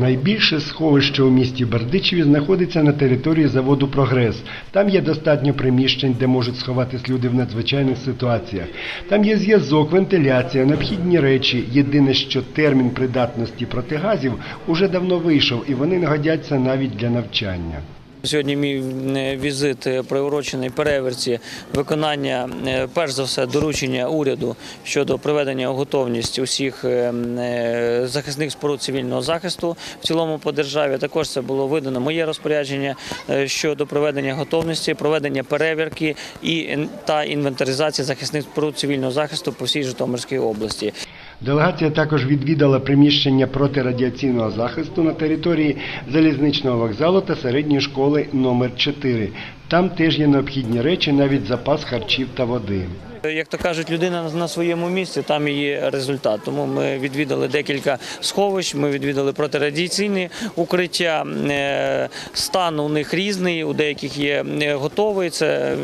Найбільше сховище у місті Бердичеві знаходиться на території заводу Прогрес. Там є достатньо приміщень, де можуть сховатись люди в надзвичайних ситуаціях. Там є зв'язок, вентиляція, необхідні речі. Єдине, що термін придатності протигазів уже давно вийшов, і вони не годяться навіть для навчання. Сьогодні мій е, візит е, приурочений переверці виконання, е, перш за все, доручення уряду щодо приведення у готовність усіх захисних споруд цивільного захисту в цілому по державі. Також це було видано моє розпорядження щодо приведення готовності, проведення перевірки і та інвентаризації захисних споруд цивільного захисту по всій Житомирській області. Делегація також відвідала приміщення протирадіаційного захисту на території залізничного вокзалу та середньої школи номер 4 Там теж є необхідні речі, навіть запас харчів та води. Як то кажуть, людина на своєму місці, там є результат. Тому ми відвідали декілька сховищ, ми відвідали протирадіаційні укриття. Е, Стан у них різний, у деяких є е, готовий. Це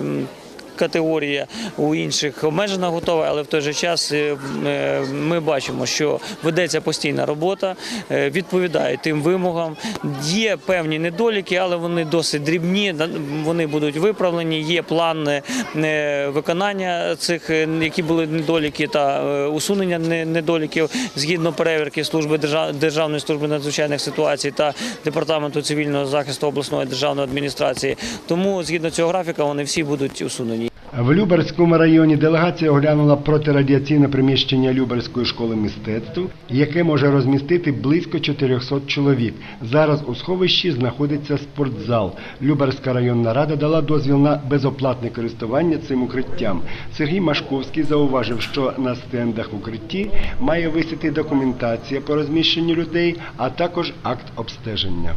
Категорія у інших обмежена готова, але в той же час е, е, ми бачимо, що ведеться постійна робота, е, відповідає тим вимогам. Є певні недоліки, але вони досить дрібні. Вони будуть виправлені. Є план виконання цих, які були недоліки та усунення не- недоліків згідно перевірки служби держав- Державної служби надзвичайних ситуацій та департаменту цивільного захисту обласної державної адміністрації. Тому згідно цього графіка вони всі будуть усунені. В Люберському районі делегація оглянула протирадіаційне приміщення Люберської школи мистецтв, яке може розмістити близько 400 чоловік. Зараз у сховищі знаходиться спортзал. Люберська районна рада дала дозвіл на безоплатне користування цим укриттям. Сергій Машковський зауважив, що на стендах укритті має висіти документація по розміщенню людей, а також акт обстеження.